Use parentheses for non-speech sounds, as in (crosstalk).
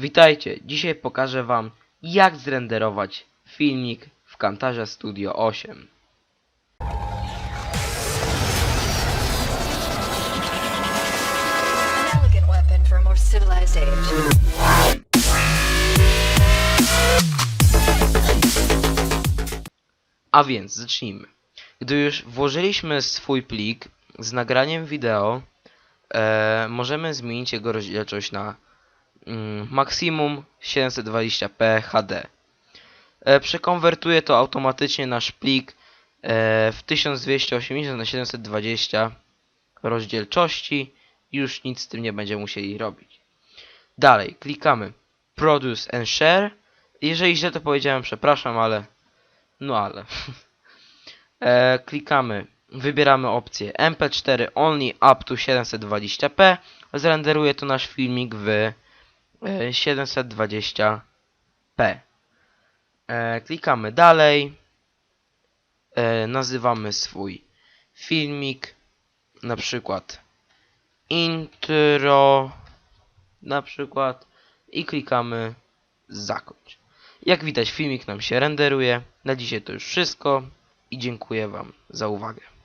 Witajcie, dzisiaj pokażę wam jak zrenderować filmik w Camtasia Studio 8. An elegant weapon for a więc zacznijmy. Gdy już włożyliśmy swój plik z nagraniem wideo, e, możemy zmienić jego rozdzielczość na maksimum 720p HD. E, przekonwertuje to automatycznie nasz plik e, w 1280 na 720 rozdzielczości. Już nic z tym nie będziemy musieli robić. Dalej, klikamy Produce and Share. Jeżeli źle to powiedziałem, przepraszam, ale no ale. (laughs) e, klikamy, wybieramy opcję MP4 Only up to 720p. Zrenderuje to nasz filmik w 720p. E, klikamy dalej. E, nazywamy swój filmik. Na przykład intro. Na przykład. I klikamy zakończ. Jak widać filmik nam się renderuje. Na dzisiaj to już wszystko i dziękuję Wam za uwagę.